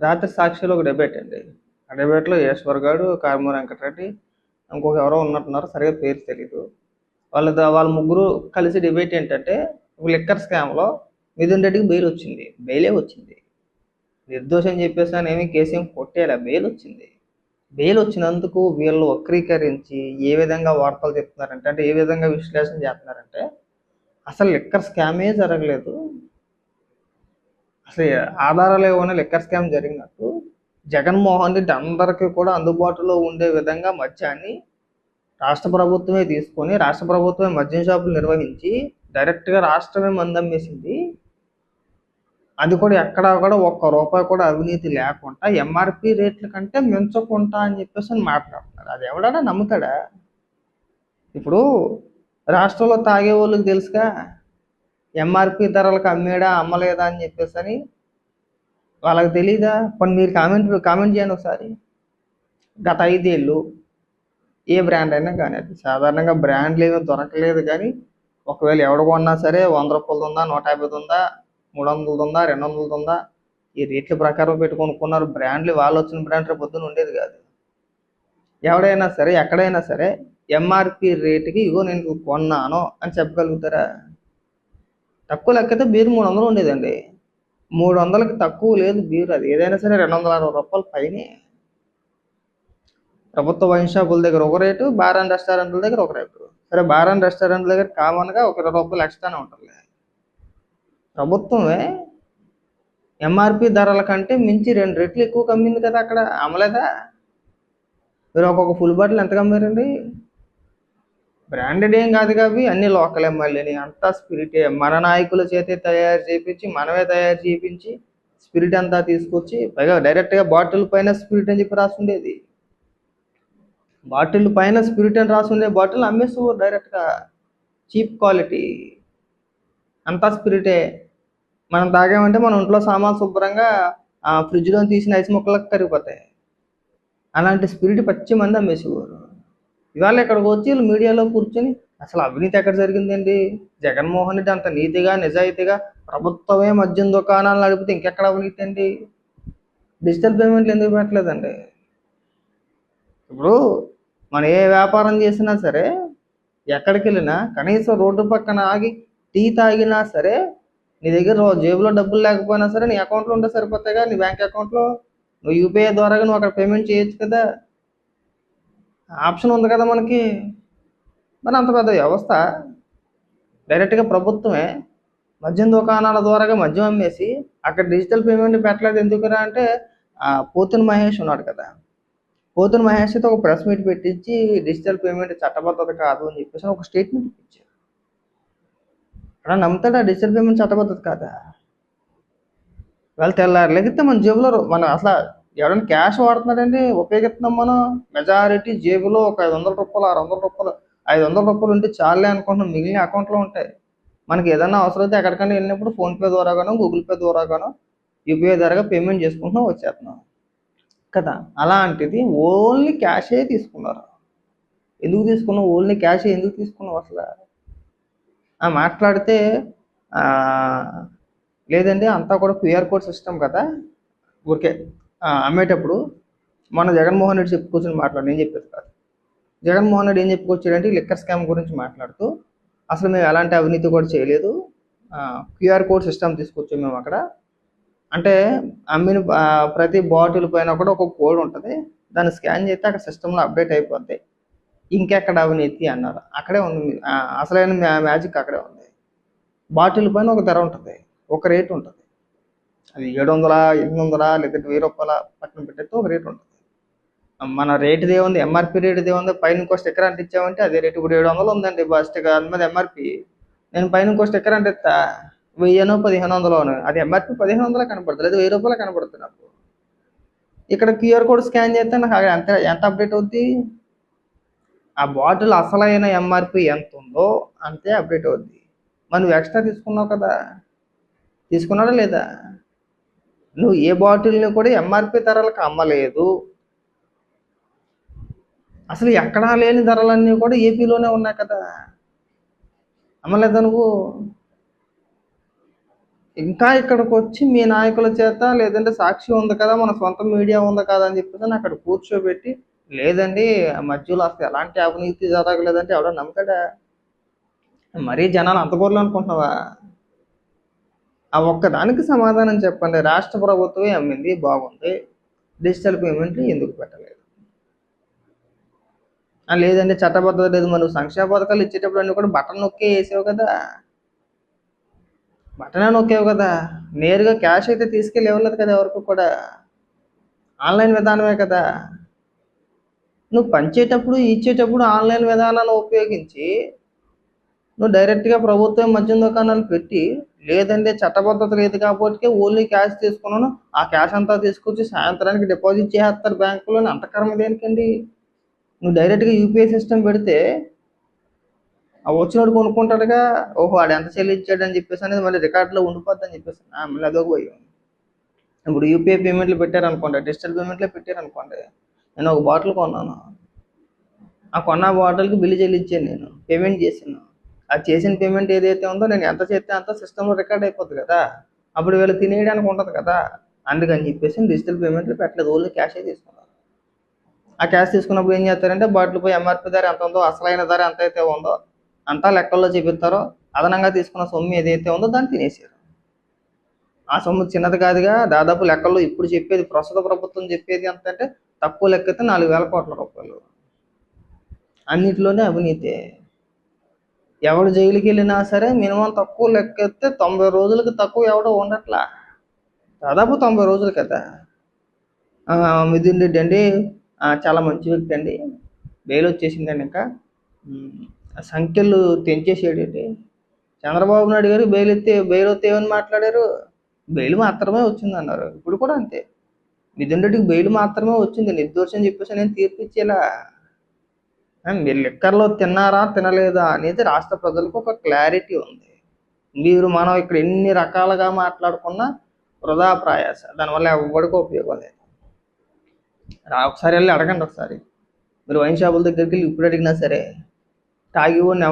రాత్రి సాక్షిలో ఒక డిబేట్ అండి. ఆ డిబేట్లో ఈశ్వర్ గారు కార్మూర్ వెంకటరెడ్డి ఇంకొక ఎవరో ఉన్నట్టున్నారు సరిగా పేరు తెలీదు. వాళ్ళ వాళ్ళ ముగ్గురు కలిసి డిబేట్ ఏంటంటే లిక్కర్ స్కామ్లో మిథున్ రెడ్డికి బెయిల్ వచ్చింది. బెయిలే వచ్చింది. నిర్దోషం చెప్పేసి అని ఏమి కేసు ఏం కొట్టేలా బెయిల్ వచ్చింది. బెయిల్ వచ్చినందుకు వీళ్ళు వక్రీకరించి ఏ విధంగా వార్తలు చెప్తున్నారంటే అంటే ఏ విధంగా విశ్లేషణ చేస్తున్నారంటే అసలు లిక్కర్ స్కామే జరగలేదు. అసలు ఆధారాలు ఏమైనా లిక్కర్ స్కామ్ జరిగినట్టు. జగన్మోహన్ రెడ్డి అందరికీ కూడా అందుబాటులో ఉండే విధంగా మద్యాన్ని రాష్ట్ర ప్రభుత్వమే తీసుకొని రాష్ట్ర ప్రభుత్వమే మద్యం షాపులు నిర్వహించి డైరెక్ట్గా రాష్ట్రమే మందమ్మేసింది అది కూడా ఎక్కడా కూడా ఒక్క రూపాయి కూడా అవినీతి లేకుండా ఎంఆర్పి రేట్ల కంటే మించకుండా అని చెప్పేసి అని మాట్లాడుతున్నారు. అది ఎవడన్నా నమ్ముతాడా? ఇప్పుడు రాష్ట్రంలో తాగే వాళ్ళకి తెలుసుగా. ఎంఆర్పి ధరలకు అమ్మేడా అమ్మలేదా అని చెప్పేసి అని వాళ్ళకి తెలీదా? కొన్ని మీరు కామెంట్ కామెంట్ చేయండి ఒకసారి. గత ఐదేళ్ళు ఏ బ్రాండ్ అయినా కానీ అది సాధారణంగా బ్రాండ్లు ఏమీ దొరకలేదు కానీ ఒకవేళ ఎవడు కొన్నా సరే వంద రూపాయలది ఉందా నూట యాభైది ఉందా మూడు వందలది ఉందా రెండు వందలది ఉందా? ఈ రేట్ల ప్రకారం పెట్టి కొనుక్కున్నారు. బ్రాండ్లు వాళ్ళు వచ్చిన బ్రాండ్ రేపు పొద్దున ఉండేది కాదు. ఎవడైనా సరే ఎక్కడైనా సరే ఎంఆర్పి రేటుకి ఇగో నేను కొన్నాను అని చెప్పగలుగుతారా? తక్కువ లెక్కతే బీరు మూడు వందలు ఉండేదండి. మూడు వందలకి తక్కువ లేదు బీరు అది. ఏదైనా సరే రెండు వందల అరవై రూపాయల పైనే. ప్రభుత్వ వైన్ షాపుల దగ్గర ఒక రేటు బార్ అండ్ రెస్టారెంట్ల దగ్గర ఒక రేటు. సరే బార్ అండ్ రెస్టారెంట్ల దగ్గర కామన్గా ఒక ఇరవై రూపాయలు ఎక్స్ట్రానే ఉంటుంది ప్రభుత్వమే ఎంఆర్పి ధరల కంటే మించి రెండు రెట్లు ఎక్కువ కమ్మింది కదా అక్కడ. అమ్మలేదా? మీరు ఒక్కొక్క ఫుల్ బాటిల్ ఎంత కమ్మారండి? బ్రాండెడ్ ఏం కాదు కాబట్టి అన్ని లోకల్ ఎమ్మెల్యేని అంతా స్పిరిటే మన నాయకుల చేతే తయారు చేయించి మనమే తయారు చేయించి స్పిరిట్ అంతా తీసుకొచ్చి పైగా డైరెక్ట్గా బాటిల్ పైన స్పిరిట్ అని చెప్పి రాసుండేది. బాటిల్ పైన స్పిరిట్ అని రాసుండే బాటిల్ అమ్మేస్తూ డైరెక్ట్గా చీప్ క్వాలిటీ అంతా స్పిరిటే మనం తాగామంటే మన ఒంట్లో సామాన్ శుభ్రంగా ఆ ఫ్రిడ్జ్లో తీసిన ఐస్ మొక్కలకు కరిగిపోతాయి. అలాంటి స్పిరిట్ పచ్చి మంది అమ్మేసేవారు ఇవాళ ఇక్కడికి వచ్చి వీళ్ళు మీడియాలో కూర్చొని అసలు అవినీతి ఎక్కడ జరిగిందండి? జగన్మోహన్ రెడ్డి అంత నీతిగా నిజాయితీగా ప్రభుత్వమే మద్యం దుకాణాలు నడిపితే ఇంకెక్కడ అవినీతి అండి? డిజిటల్ పేమెంట్లు ఎందుకు పెట్టలేదండి? ఇప్పుడు మనం ఏ వ్యాపారం చేసినా సరే ఎక్కడికి వెళ్ళినా కనీసం రోడ్డు పక్కన ఆగి టీ తాగినా సరే నీ దగ్గర జేబులో డబ్బులు లేకపోయినా సరే నీ అకౌంట్లో ఉంటే సరిపోతాయిగా నీ బ్యాంక్ అకౌంట్లో. నువ్వు యూపీఐ ద్వారా నువ్వు అక్కడ పేమెంట్ చేయొచ్చు కదా? ఆప్షన్ ఉంది కదా మనకి. మరి అంత పెద్ద వ్యవస్థ. డైరెక్ట్గా ప్రభుత్వమే మద్యం దుకాణాల ద్వారాగా మద్యం అమ్మేసి అక్కడ డిజిటల్ పేమెంట్ పెట్టలేదు ఎందుకురా అంటే పోతుని మహేష్ ఉన్నాడు కదా. పోతుని మహేష్ అయితే ఒక ప్రెస్ మీట్ పెట్టించి డిజిటల్ పేమెంట్ చట్టబద్ధత కాదు అని చెప్పేసి ఒక స్టేట్మెంట్ ఇచ్చారు. అక్కడ నమ్ముతాడా డిజిటల్ పేమెంట్ చట్టబద్ధత కాదా? వాళ్ళు తెల్లారు లేకపోతే మన జేబులో మన అసలు ఎవరైనా క్యాష్ వాడుతున్నాడండి ఉపయోగిస్తున్నాం మనం. మెజారిటీ జేబులో ఒక ఐదు వందల రూపాయలు ఆరు వందల రూపాయలు ఐదు వందల రూపాయలు ఉంటే చాలే అనుకుంటున్నాం. మిగిలిన అకౌంట్లో ఉంటాయి. మనకి ఏదైనా అవసరం అయితే ఎక్కడికైనా వెళ్ళినప్పుడు ఫోన్పే ద్వారాగానో గూగుల్ పే ద్వారాగానో యూపీఐ ద్వారా పేమెంట్ చేసుకుంటున్నాం వచ్చేస్తున్నాం. కదా? అలాంటిది ఓన్లీ క్యాషే తీసుకున్నారు. ఎందుకు తీసుకున్నావు ఓన్లీ క్యాష్ ఎందుకు తీసుకున్నావు అసలు? ఆ, మాట్లాడితే లేదండి అంతా కూడా క్యూఆర్ కోడ్ సిస్టమ్ కదా? ఊరికే. అమ్మేటప్పుడు మన జగన్మోహన్ రెడ్డి చెప్పుకొచ్చిన మాట్లాడు నేను చెప్పేది కాదు. జగన్మోహన్ రెడ్డి ఏం చెప్పుకొచ్చాడంటే లిక్కర్ స్కామ్ గురించి మాట్లాడుతూ అసలు మేము ఎలాంటి అవినీతి కూడా చేయలేదు. క్యూఆర్ కోడ్ సిస్టమ్ తీసుకొచ్చాం మేము అక్కడ. అంటే అమ్మిన ప్రతి బాటిల్ పైన కూడా ఒక కోడ్ ఉంటుంది. దాన్ని స్కాన్ చేస్తే అక్కడ సిస్టంలో అప్డేట్ అయిపోద్ది. ఇంకెక్కడ అవినీతి అన్నారు. అక్కడే ఉంది. అసలైన మ్యా- మ్యాజిక్ అక్కడే ఉంది. బాటిల్ పైన ఒక ధర ఉంటుంది. ఒక రేట్ ఉంటుంది. అది ఏడు వందల ఎనిమిది వందల లేకపోతే వెయ్యి రూపాయల పక్కన పెట్టేస్తే ఒక రేట్ ఉంటుంది. మన రేటుది ఏముంది? ఎంఆర్పి రేటుది ఏముంది? పైన ఇంకో స్టిక్కర్ అంటించామంటే అదే రేటు ఇప్పుడు ఏడు వందలు ఉందండి. బస్ స్టిక్కర్ అది మీద ఎంఆర్పి నేను పైన ఇంకో స్టిక్కర్ అంటిస్తా వెయ్యనో పదిహేను వందలు అది ఎంఆర్పి పదిహేను వందలు కనపడుతుంది. లేదా వెయ్యి రూపాయలు కనపడుతుంది నాకు. ఇక్కడ క్యూఆర్ కోడ్ స్కాన్ చేస్తే నాకు ఎంత ఎంత అప్డేట్ అవుద్ది? ఆ బాటిల్ అసలైన ఎంఆర్పి ఎంత ఉందో అంతే అప్డేట్ అవుద్ది. మనం ఎక్స్ట్రా తీసుకున్నావు కదా? తీసుకున్నాడా లేదా? నువ్వు ఏ బాటిల్ని కూడా ఎంఆర్పి ధరలకు అమ్మలేదు. అసలు ఎక్కడా లేని ధరలన్నీ కూడా ఏపీలోనే ఉన్నాయి కదా. అమ్మలేదు నువ్వు? ఇంకా ఇక్కడికి వచ్చి మీ నాయకుల చేత లేదంటే సాక్షి ఉంది కదా మన సొంత మీడియా ఉంది కదా అని చెప్పేసి అక్కడ కూర్చోబెట్టి లేదండి ఆ మధ్యలో అసలు ఎలాంటి అవినీతి జరగలేదంటే ఎవడో నమ్మకాడా? మరీ జనాలు అంత గొర్రెలు అనుకుంటున్నావా? ఆ ఒక్కదానికి సమాధానం చెప్పండి. రాష్ట్ర ప్రభుత్వమే అమ్మింది బాగుంది. డిజిటల్ పేమెంట్లు ఎందుకు పెట్టలేదు? లేదంటే లేదండి చట్టబద్ధత లేదు. మనం సంక్షేమ పథకాలు ఇచ్చేటప్పుడు అన్ని కూడా బటన్ నొక్కే వేసావు కదా. బటనే నొక్కావు కదా. నేరుగా క్యాష్ అయితే తీసుకెళ్ళి ఇవ్వలేదు కదా ఎవరికి కూడా. ఆన్లైన్ విధానమే కదా. నువ్వు పంచేటప్పుడు ఇచ్చేటప్పుడు ఆన్లైన్ విధానాన్ని ఉపయోగించి నువ్వు డైరెక్ట్గా ప్రభుత్వం మద్యం దుకాణాలు పెట్టి లేదంటే చట్టబద్ధత లేదు కాబట్టి ఓన్లీ క్యాష్ తీసుకున్నాను. ఆ క్యాష్ అంతా తీసుకొచ్చి సాయంత్రానికి డిపాజిట్ చేస్తారు బ్యాంకులో అంతకరం దేనికండి? నువ్వు డైరెక్ట్గా యూపీఐ సిస్టమ్ పెడితే ఆ వచ్చినోడు కొనుక్కుంటాడుగా ఓహో వాడు ఎంత చెల్లించాడు అని చెప్పేసి అనేది మళ్ళీ రికార్డులో ఉండిపోద్ది అని చెప్పేసి మళ్ళీ అదొక భయం. ఇప్పుడు యూపీఐ పేమెంట్లు పెట్టారనుకోండి డిజిటల్ పేమెంట్లో పెట్టారనుకోండి నేను ఒక బాటిల్ కొన్నాను. ఆ కొన్న బాటిల్కి బిల్లు చెల్లించాను నేను పేమెంట్ చేశాను. ఆ చేసిన పేమెంట్ ఏదైతే ఉందో నేను ఎంత చేస్తే అంత సిస్టంలో రికార్డ్ అయిపోతుంది కదా. అప్పుడు వీళ్ళు తినేయడానికి ఉంటుంది కదా. అందుకని చెప్పేసి డిజిటల్ పేమెంట్లు పెట్టలేదు. ఓన్లీ క్యాషే తీసుకున్నారు ఆ క్యాష్ తీసుకున్నప్పుడు ఏం చేస్తారంటే బాటిల్ పోయి ఎంఆర్పి ధర ఎంత ఉందో అసలైన ధర ఎంత అయితే ఉందో అంతా లెక్కల్లో చూపిస్తారో. అదనంగా తీసుకున్న సొమ్ము ఏదైతే ఉందో దాన్ని తినేసారు ఆ సొమ్ము చిన్నది కాదుగా దాదాపు లెక్కల్లో ఇప్పుడు చెప్పేది ప్రస్తుత ప్రభుత్వం చెప్పేది ఎంత అంటే తక్కువ లెక్కైతే నాలుగు వేల కోట్ల రూపాయలు. అన్నిటిలోనే అవినీతి. ఎవడు జైలుకి వెళ్ళినా సరే మినిమం తక్కువ లెక్కెత్తే తొంభై రోజులకి తక్కువ ఎవడో ఉండట్లా. దాదాపు తొంభై రోజులు కదా. ఆ, మిథున్ రెడ్డి అండి. చాలా మంచి వ్యక్తి అండి. బెయిల్ వచ్చేసిందండి ఇంకా. సంఖ్యలు తెంచేసాడండి. చంద్రబాబు నాయుడు గారు బెయిల్ ఎత్తే బెయిల్ వస్తే ఏమని మాట్లాడారు. బెయిల్ మాత్రమే వచ్చింది అన్నారు ఇప్పుడు కూడా అంతే. మిథున్ రెడ్డికి బెయిల్ మాత్రమే వచ్చింది. నిర్దోషం చెప్పేసి నేను తీర్పు ఇచ్చేలా మీరు లిక్కర్లో తిన్నారా తినలేదా అనేది రాష్ట్ర ప్రజలకు ఒక క్లారిటీ ఉంది. మీరు మనం ఇక్కడ ఎన్ని రకాలుగా మాట్లాడుకున్నా వృధా ప్రయాస. దానివల్ల ఎవరికి ఉపయోగం లేదు. రా ఒకసారి వెళ్ళి అడగండి ఒకసారి. మీరు వైన్ షాపుల దగ్గరికి వెళ్ళి ఇప్పుడు అడిగినా సరే తాగి ఎవరిని